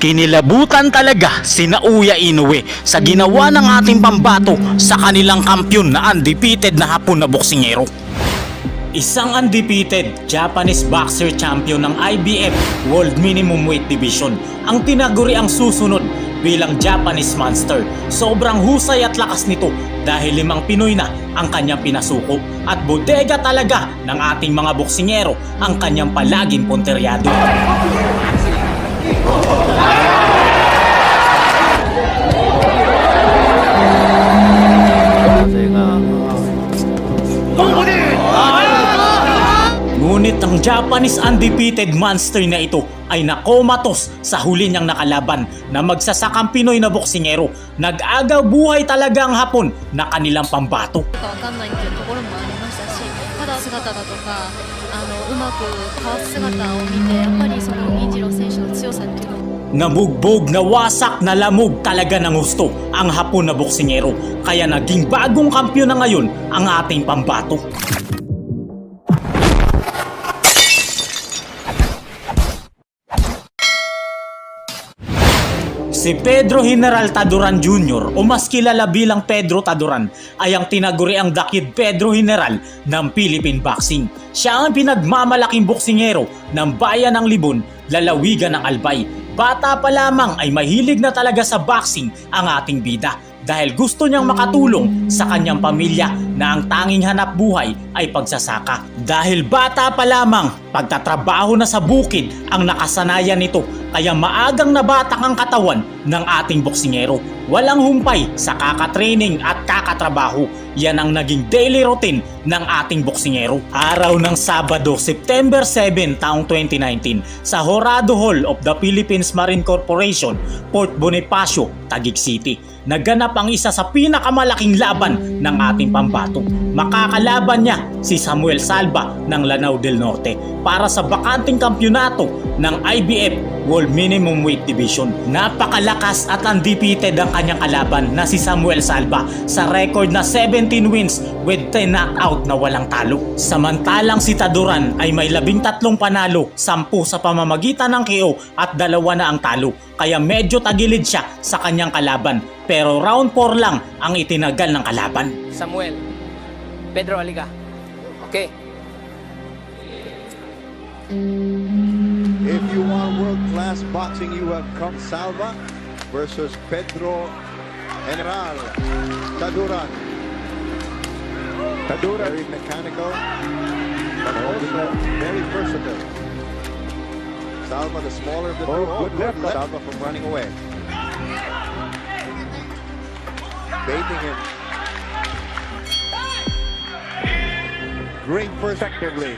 Kinilabutan talaga si Nauya Inoue sa ginawa ng ating pambato sa kanilang kampyon na undefeated na hapon na boksingero. Isang undefeated Japanese boxer champion ng IBF World Minimum Weight Division ang tinaguri ang susunod bilang Japanese Monster. Sobrang husay at lakas nito dahil limang Pinoy na ang kanyang pinasuko at bodega talaga ng ating mga boksingero ang kanyang palaging punteryado. Ngunit ang Japanese undefeated monster na ito ay nakomatos sa huli niyang nakalaban na magsasakang Pinoy na boksingero. Nag-agaw buhay talaga ang hapon na kanilang pambato. か Santo. Nabugbog, nawasak, nalamog talaga ng gusto ang hapon na boksingero kaya naging bagong kampyo na ngayon ang ating pambato. Si Pedro General Taduran Jr. o mas kilala bilang Pedro Taduran ay ang tinaguriang dakid Pedro General ng Philippine Boxing. Siya ang pinagmamalaking boksingero ng bayan ng Libon lalawigan ng Albay. Bata pa lamang ay mahilig na talaga sa boxing ang ating bida dahil gusto niyang makatulong sa kanyang pamilya na ang tanging hanap buhay ay pagsasaka. Dahil bata pa lamang, pagtatrabaho na sa bukid ang nakasanayan nito kaya maagang nabatak ang katawan ng ating boksingero. Walang humpay sa kakatraining at kakatrabaho. Yan ang naging daily routine ng ating boksingero. Araw ng Sabado, September 7, taong 2019, sa Horado Hall of the Philippines Marine Corporation, Port Bonifacio, Taguig City. Naganap ang isa sa pinakamalaking laban ng ating pambato. Makakalaban niya si Samuel Salva ng Lanao del Norte para sa bakanting kampyonato ng IBF World Minimum Weight Division. Napakalakas at undefeated ang kanyang kalaban na si Samuel Salva sa record na 17 wins with 10 knockout na walang talo. Samantalang si Taduran ay may 13 panalo, 10 sa pamamagitan ng KO at dalawa na ang talo. Kaya medyo tagilid siya sa kanyang kalaban pero round 4 lang ang itinagal ng kalaban. Samuel. Pedro, halika. Okay. If you want world-class boxing, you have come Salva versus Pedro General Taduran. Taduran. Very mechanical, but also very versatile. Salva, the smaller of the two. Oh, good left. Salva from running away. Baiting him. Great first. Effectively.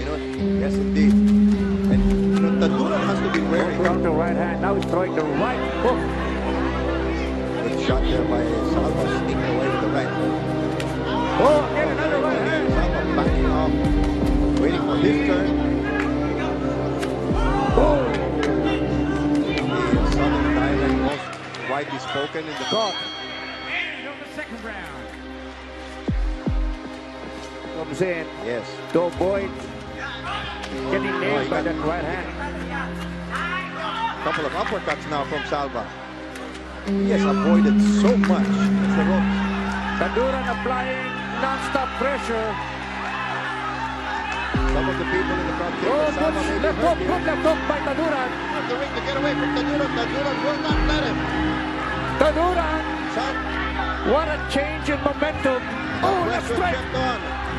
You know, yes indeed. And you know, Taduran has to be wary. From the right hand, now he's throwing the right hook. Good shot there by Salva, sneaking away with the right. Oh, again another right hand. Salva backing off, waiting for his turn. Oh, The southern dialect most widely spoken in the caught. And on the second round. Comes in Yes. to avoid getting oh, nailed by that right hand. Couple of uppercuts now from Salva. He has avoided so much. It's the ropes. Taduran applying non-stop pressure. Some of the people in the front Oh, that Salva good left hook, good left hook by Taduran. Out the ring to get away from Taduran. Taduran will not let him. Taduran, what a change in momentum. Oh, left straight.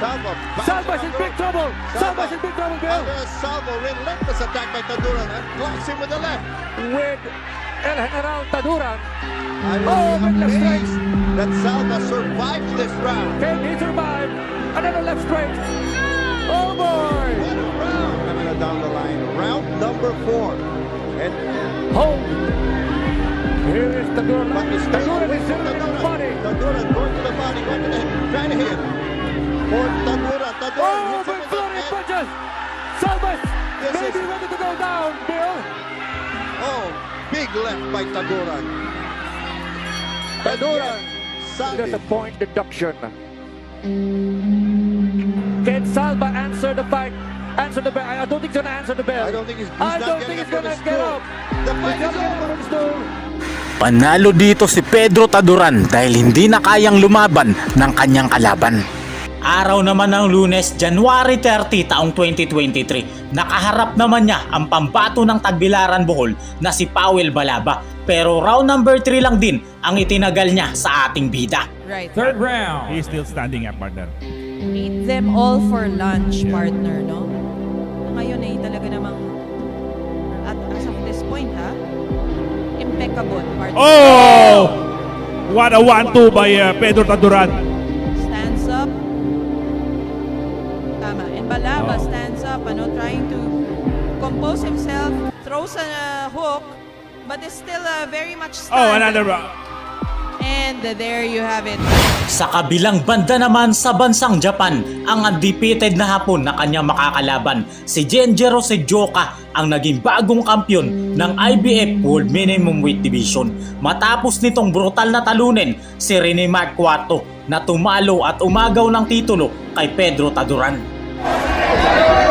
Salva Salva's in big trouble. Salva's in big trouble, Bill. Salvo relentless attack by Taduran and blocks him with the left. With El General Taduran. I oh, was Oh, with left straight. amazed that Salva survived this round. Can he survive? Another left straight. Oh, boy. What a round coming down the line. Round number four. And Hold. Oh. Here is Taduran. Taduran is in the body. Taduran going to the body, going to the head, trying to hit. For Taduran, Taduran Oh, hits him with with flurry punches. Salvas This may is- be ready to go down, Bill. Oh, big left by Taduran. Taduran. There's a point deduction. Can Salva answer the fight? answer the bell. I don't think he's gonna answer the bell. I don't think he's, he's I don't think he's gonna get up. The fight is over. Panalo dito si Pedro Taduran dahil hindi na kayang lumaban ng kanyang kalaban. Araw naman ng lunes, January 30 taong 2023, nakaharap naman niya ang pambato ng Tagbilaran Bohol na si Powell Balaba. Pero round number 3 lang din ang itinagal niya sa ating bida. Right. Third round. He's still standing up, partner. Eat them all for lunch, partner, no? Ngayon ay talaga namang at as of this point, ha? Impeccable, partner. Oh! What a one-two by uh, Pedro Taduran. Oh. stands up, ano, trying to compose himself, throws a uh, hook, but is still uh, very much stunned. Oh, another round. And uh, there you have it. Sa kabilang banda naman sa bansang Japan, ang undefeated na hapon na kanyang makakalaban, si Genjiro Sejoka ang naging bagong kampyon ng IBF World Minimum Weight Division matapos nitong brutal na talunin si Rene Mark Cuarto na tumalo at umagaw ng titulo kay Pedro Taduran. Thank you.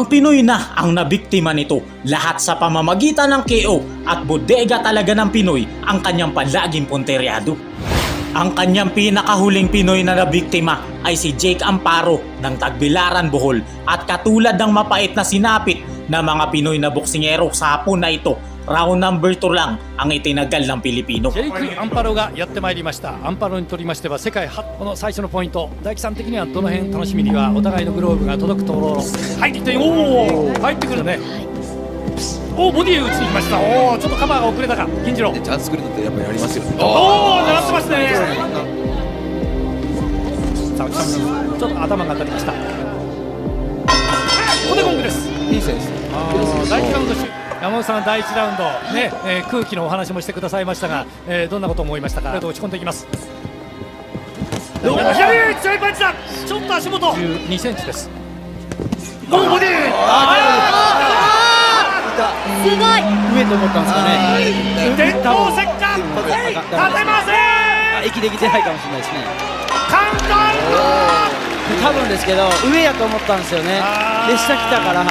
Limang Pinoy na ang nabiktima nito, lahat sa pamamagitan ng KO at bodega talaga ng Pinoy ang kanyang palaging punteryado. Ang kanyang pinakahuling Pinoy na nabiktima ay si Jake Amparo ng Tagbilaran Bohol at katulad ng mapait na sinapit na mga Pinoy na boksingero sa hapon na ito, round number 2 lang ang itinagal ng Pilipino. ジェイク・アンパロがやってまいりましたアンパロにとりましては世界初この最初のポイント大樹さん的にはどの辺楽しみにはお互いのグローブが届くところ入ってきておお入ってくるねおおボディ打ちに来ましたおおちょっとカバーが遅れたか金次郎チャンスくるのってやっぱりありますよね。おお狙ってますねさあ内さんちょっと頭が当たりましたここでゴングですいい選手。あー第1ラウンドし 山本さん第1ラウンド、ねえー空気のお話もしてくださいましたが、えーどんなことを思いましたか？打ち込んでいきます。左強いパンチだ。ちょっと足元。12センチです。ボディすごい。上と思ったんですかね。伝統石火。立てません息できてないかもしれないですね。カウンター多分ですけど、上やと思ったんですよね。で、下来たから。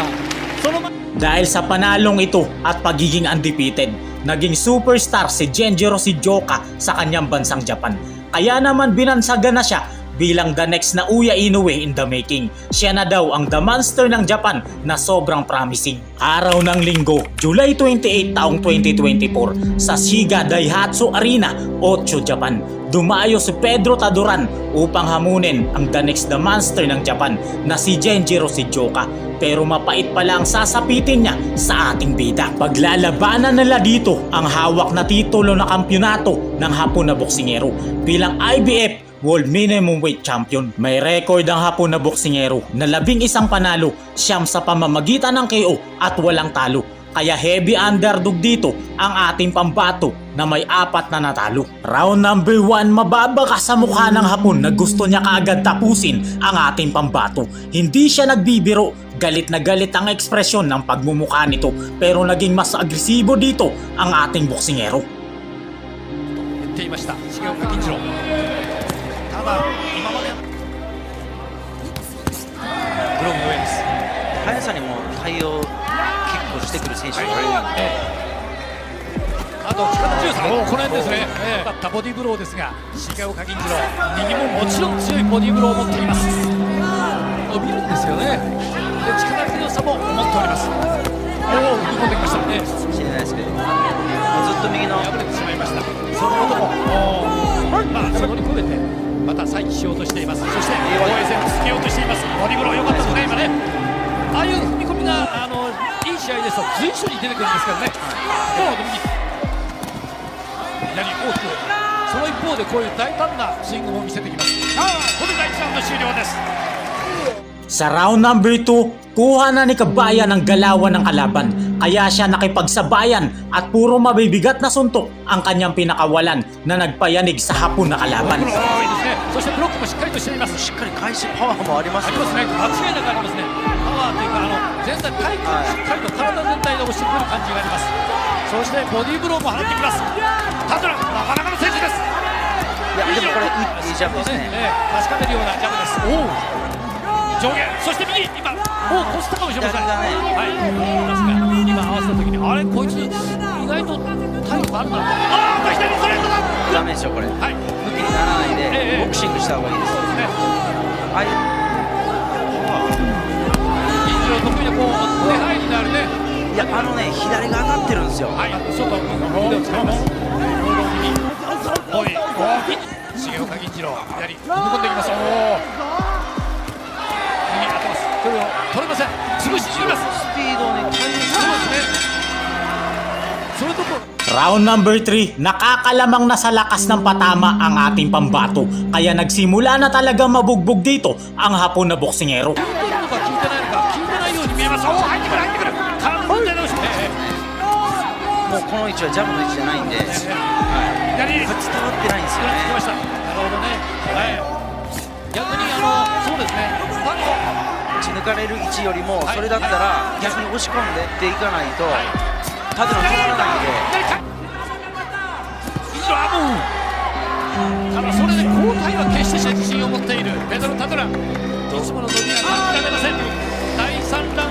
そのま Dahil sa panalong ito at pagiging undefeated, naging superstar si Genjiro Shijoka sa kanyang bansang Japan. Kaya naman binansagan na siya bilang the next na Uya Inoue in the making. Siya na daw ang the monster ng Japan na sobrang promising. Araw ng linggo, July 28 taong 2024 sa Shiga Daihatsu Arena, Ocho, Japan. Dumayo si Pedro Taduran upang hamunin ang the next the monster ng Japan na si Genjiro Shijoka pero mapait pala ang sasapitin niya sa ating bida. Paglalabanan nila dito ang hawak na titulo na kampyonato ng hapon na boksingero bilang IBF World Minimum Weight Champion. May record ang hapon na boksingero na labing isang panalo, siyam sa pamamagitan ng KO at walang talo. Kaya heavy underdog dito ang ating pambato na may apat na natalo. Round number 1, mababa ka sa mukha ng hapon na gusto niya kaagad tapusin ang ating pambato. Hindi siya nagbibiro, galit na galit ang ekspresyon ng pagmumukha nito pero naging mas agresibo dito ang ating boksingero. 言っていました重岡金次郎 ただ今までブログの上です速さにも対応結構してくる選手が多いので。あと力強さ、おこの辺ですね、ええだったボディーブローですが、重岡銀次郎、右ももちろん強いボディーブローを持っています。伸びるんですよね、で力強さも思っておりますおお踏み込んできましたねしれないですけど、もうずっと右の破れてしまいましたその男お合ですと随所に出てくるんですからねどうも右左大きくその一方でこういう大胆なスイングも見せてきますああこれで第1ラウンド終了です Sa round number 2, kuha na ni Kabayan ang galawan ng kalaban kaya siya nakipagsabayan at puro mabibigat na suntok ang kanyang pinakawalan na nagpayanig sa hapon na ブ kalaban. ロックもいいですねそしてブロックもしっかりとしていますしっかり返しパワーもありますよありますね間違いなくありますね 体体幹はい。しっかりと体全体で押してくる感じがあります。そしてボディーブローも放ってきます。タドラなかなかの選手です。いやでもこれいいジャンプですね。ええ確かめるようなジャンプです。おお上下そして右今おおこすったかもしれませんね。はい。今合わせた時にあれこいつ意外と体力あるな。ああ左ストレートだ。ダメでしょこれ。向はい。きにならないでええ。ボクシングした方がいいですそうですね。ああい。う銀次郎得意なこう手配になるねいやあのね左が当たってるんですよはい、外腕を使います。おい、おい、重岡銀次郎、左、踏み込んでいきます。おお。右当てます。それを取れません。潰しにいきます。スピードをね対応そうですね。それとこ。 Round number 3, nakakalamang na sa lakas ng patama ang ating pambato kaya nagsimula na talaga mabugbog dito ang hapon na boksingero. ないように見えます。おお、入ってくる入ってくる。もうこの位置はジャブの位置じゃないんでえええ左。ぶつかってないんですよね。なるほどね。はい。逆にあのそうですね。打ち抜かれる位置よりもはいそれだったら逆に押し込んでっていかないとはいタドラ止まらないんでただそれで交代は決して自信を持っているペドロ・タドラいつもの伸びません第3ラウン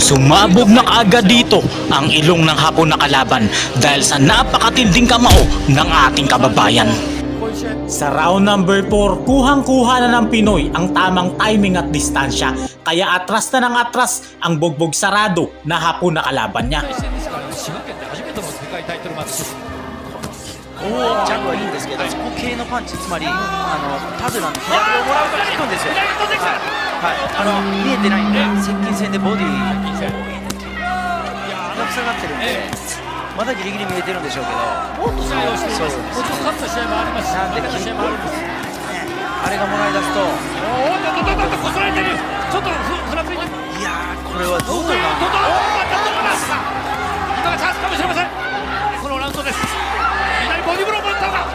Sumabog na agad dito ang ilong ng hapon na kalaban dahil sa napakatinding kamao ng ating kababayan. Sa round number 4, kuhang-kuha na ng Pinoy ang tamang timing at distansya kaya atras na ng atras ang bugbog sarado na hapon na kalaban niya. ジャブはいいんですけどそこ系のパンチつまりあのタドラの左をもらうから効くんですよ。はい。あの見えてないんで接近戦でボディ金戦いやあのが塞がってるんえでまだギリギリ見えてるんでしょうけど。もっと試合をしています。そうもちろん勝った試合もあります。しなんで試合もあるんです。あれがもらい出すと。おおっとっとっとっとこすられてる。ちょっとふふらついてるいやーこれはどうどうな今がチャンスかもしれませんこのラウンドです左ボディブローも打ったが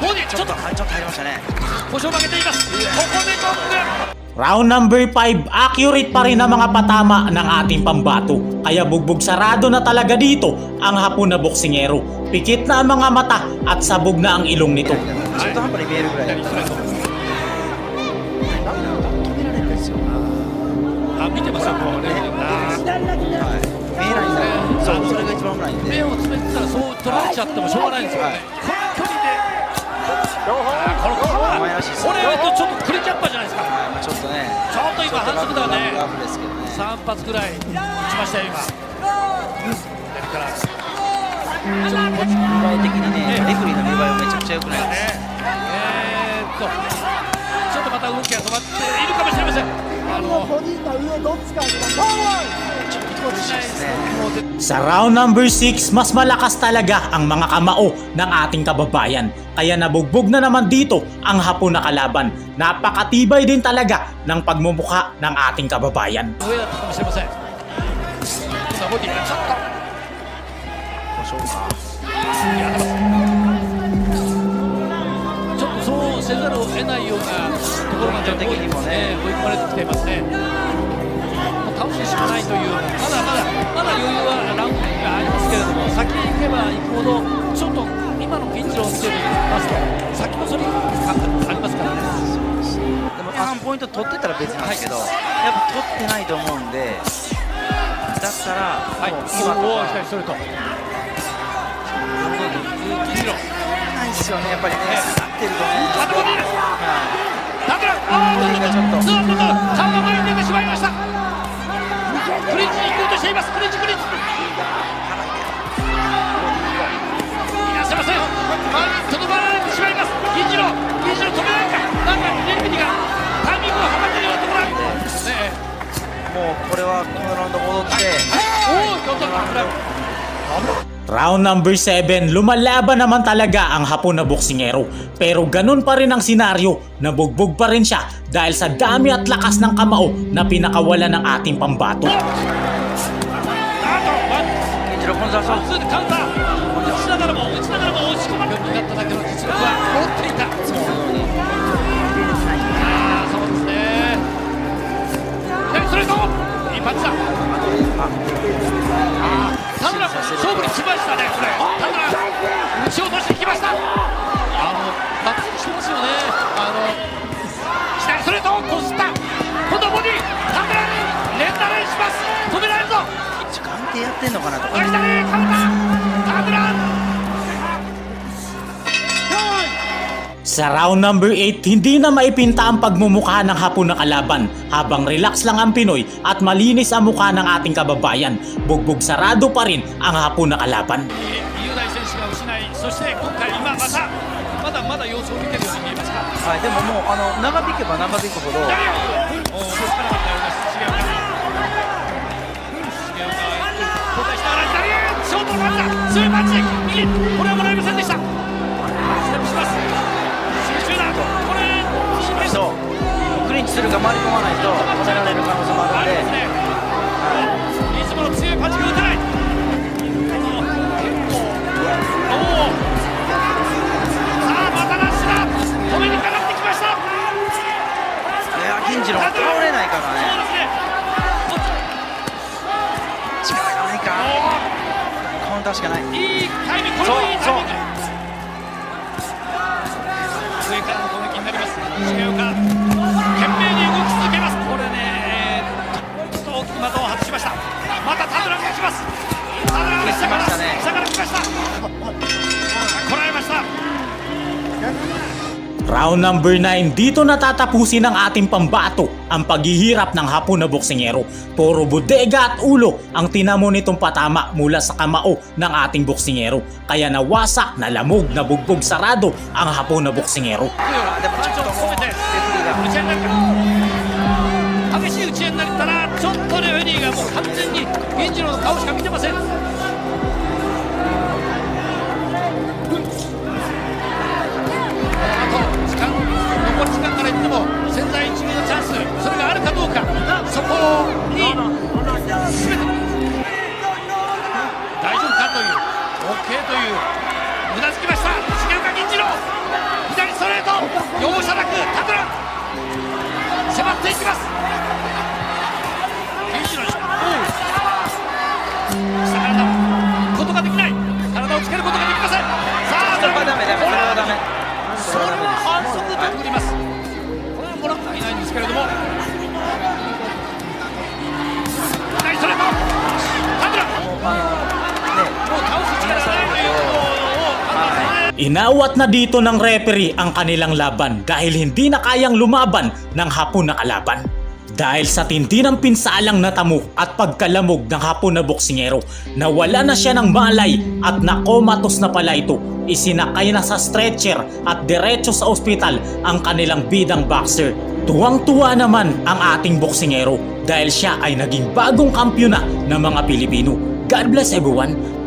ボディちょっとちょっとはいちょっと入りましたね腰を曲げていますここでゴング Round number 5, accurate pa rin ang mga patama ng ating pambato. Kaya bugbog sarado na talaga dito ang hapon na boksingero. Pikit na ang mga mata at sabog na ang ilong nito. そうそれが一番危ないんで目を詰めてたらそう取られちゃってもしょうがないんですよねこの距離でこのカバお前らしいですーこれとちょっとクリキャッパーじゃないですかはいちょっとねちょっと今反則だねラフですけどね3発ぐらい打ちましたよ今左から見栄え的にねレフリーの見栄えはめちゃくちゃ良くないですねえーっとちょっとまた動きが止まっているかもしれません Sa round number 6, mas malakas talaga ang mga kamao ng ating kababayan. Kaya nabugbog na naman dito ang hapon na kalaban. Napakatibay din talaga ng pagmumukha ng ating kababayan. ところまで的にもね追い込まれてきていますね。倒すしかないというまだまだまだ余裕はラウンドがありますけれども先に行けば行くほどちょっと今の銀次郎を見てみますと先もそれがありますからね。でもあのポイント取ってたら別なんですけど、やっぱ取ってないと思うんで。だったらはい、もう今とか左ストレート。銀次郎。ないですよね。やっぱりねええ下がってるとねあボディーはだから、ああ、ボディがちょっとずっと顔が前に出て Round number 7, lumalaban naman talaga ang hapon na boksingero. Pero ganun pa rin ang senaryo, nabugbog pa rin siya dahil sa dami at lakas ng kamao na pinakawala ng ating pambato. round number 8, hindi na maipinta ang pagmumukha ng hapon na kalaban habang relax lang ang Pinoy at malinis ang mukha ng ating kababayan. Bugbog sarado pa rin ang hapon na kalaban. 雄大選手が失いそして今回今またまだまだ様子を見てるように見えますかはいでももうあの長引けば長引くほど左をおー気づかなかったようです重岡重岡交代しながら左ショートのパンチだ強いパンチで右これはもらえませんでした リンチするか回り込まないと止められる可能性もあるので Round number 9, dito natatapusin ng ating pambato ang paghihirap ng hapon na boksingero. Puro bodega at ulo ang tinamo nitong patama mula sa kamao ng ating boksingero. Kaya nawasak, nalamog, nabugbog sarado ang hapon na boksingero. 残り時間から言っても千載一遇のチャンスそれがあるかどうかそこに全て大丈夫かという OK といううなずきました。重岡銀次郎。左ストレート。容赦なくタドラ迫っていきます。銀次郎にお下からだ。ことができない。体をつけることができません。さあそれはダメダメ。それはダメそれは反則とくりますこれはもらってはいないんですけれども左ストレートタドラもう倒す力がないということを判断され Inawat na dito ng referee ang kanilang laban dahil hindi na kayang lumaban ng hapon na kalaban. Dahil sa tindi ng pinsalang natamo at pagkalamog ng hapon na boksingero, nawala na siya ng malay at nakomatos na pala ito. Isinakay na sa stretcher at diretso sa ospital ang kanilang bidang boxer. Tuwang-tuwa naman ang ating boksingero dahil siya ay naging bagong kampyona ng mga Pilipino. God bless everyone.